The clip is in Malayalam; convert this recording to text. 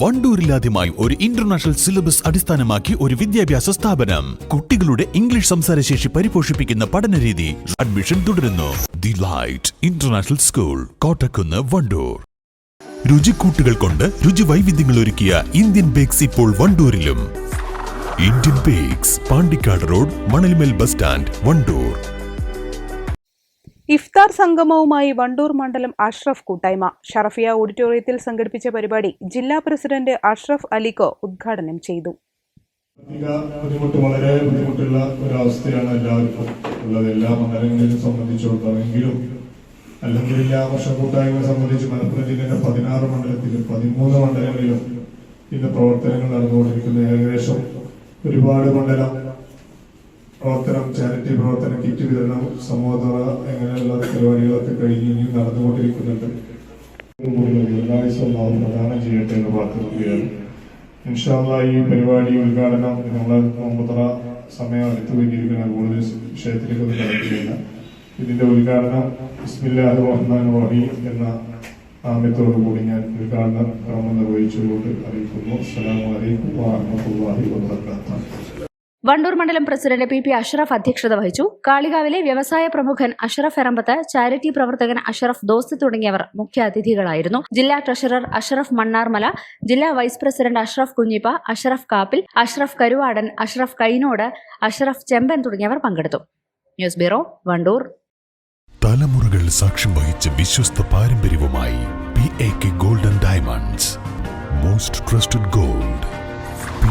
വണ്ടൂരിലാദ്യമായി ഒരു ഇന്റർനാഷണൽ സിലബസ് അടിസ്ഥാനമാക്കി ഒരു വിദ്യാഭ്യാസ സ്ഥാപനം. കുട്ടികളുടെ ഇംഗ്ലീഷ് സംസാരശേഷി പരിപോഷിപ്പിക്കുന്ന പഠനരീതി അഡ്മിഷൻ തുടരുന്നു. The light international school Kottakkunnu Wandoor. രുചിക്കൂട്ടുകൾ കൊണ്ട് രുചി വൈവിധ്യങ്ങൾ ഒരുക്കിയ ഇന്ത്യൻ ബേക്സ് ഇപ്പോൾ വണ്ടൂരിലും. Indian bakes Pandikkad road Manalmel bus stand Wandoor. ഇഫ്താർ സംഗമവുമായി വണ്ടൂർ മണ്ഡലം അഷ്റഫ് കൂട്ടായ്മ. ഷറഫിയ ഓഡിറ്റോറിയത്തിൽ സംഘടിപ്പിച്ച പരിപാടി ജില്ലാ പ്രസിഡന്റ് അഷ്റഫ് അലിക്കോ ഉദ്ഘാടനം ചെയ്തു. ബുദ്ധിമുട്ട് വളരെ ബുദ്ധിമുട്ടുള്ള ഒരവസ്ഥയാണ് എല്ലാവർക്കും ഉള്ളത്. എല്ലാ മണ്ഡലങ്ങളിലും സംബന്ധിച്ചിടത്തോളമെങ്കിലും അല്ലെങ്കിൽ അല്ലെങ്കിൽ വർഷ കൂട്ടായ്മയെ സംബന്ധിച്ച് മലപ്പുറം ജില്ലയുടെ പതിനാറ് മണ്ഡലത്തിലും പതിമൂന്ന് മണ്ഡലങ്ങളിലും ഇന്ന് പ്രവർത്തനങ്ങൾ നടന്നുകൊണ്ടിരിക്കുന്ന ഏകദേശം ഒരുപാട് മണ്ഡലം പ്രവർത്തനം ചാരിറ്റി പ്രവർത്തനം കിറ്റ് വിതരണം സമൂഹതറ അങ്ങനെയുള്ള പരിപാടികളൊക്കെ കഴിഞ്ഞ് ഇനിയും നടന്നുകൊണ്ടിരിക്കുന്നുണ്ട്. ദീർഘായുസം നാം പ്രദാനം ചെയ്യട്ടെ എന്ന് പ്രാർത്ഥിക്കുകയാണ്. ഇൻഷാല്ല ഈ പരിപാടി ഉദ്ഘാടനം നമ്മൾ മുമ്പത്ര സമയം അടുത്തു കഴിഞ്ഞിരിക്കുന്ന. കൂടുതൽ വിഷയത്തിലേക്ക് ഒന്നും കടക്കുകയില്ല. ഇതിന്റെ ഉദ്ഘാടനം ബിസ്മില്ലാഹി റഹ്മാൻ റഹീം എന്ന നാമ്യത്തോടു കൂടി ഞാൻ ഉദ്ഘാടനം ക്രമം നിർവഹിച്ചുകൊണ്ട് അറിയിക്കുന്നു. അസ്സലാമലൈക്കും വാഹമത്തുള്ളാഹി വബറകാതുഹു. വണ്ടൂർ മണ്ഡലം പ്രസിഡന്റ് പി പി അഷ്റഫ് അധ്യക്ഷത വഹിച്ചു. കാളികാവിലെ വ്യവസായ പ്രമുഖൻ അഷ്റഫ് എറമ്പത്ത് ചാരിറ്റി പ്രവർത്തകൻ അഷ്റഫ് ദോസ്ത് തുടങ്ങിയവർ മുഖ്യാതിഥികളായിരുന്നു ജില്ലാ ട്രഷറർ അഷ്റഫ് മണ്ണാർമല ജില്ലാ വൈസ് പ്രസിഡന്റ് അഷ്റഫ് കുഞ്ഞിപ്പ അഷ്റഫ് കാപ്പിൽ അഷ്റഫ് കരുവാടൻ അഷ്റഫ് കൈനോട് അഷ്റഫ് ചെമ്പൻ തുടങ്ങിയവർ പങ്കെടുത്തു. News bureau Wandoor. തലമുറകൾ സാക്ഷ്യം വഹിച്ച വിശ്വസ്ത പാരമ്പര്യവുമായി P A K golden diamonds most trusted gold P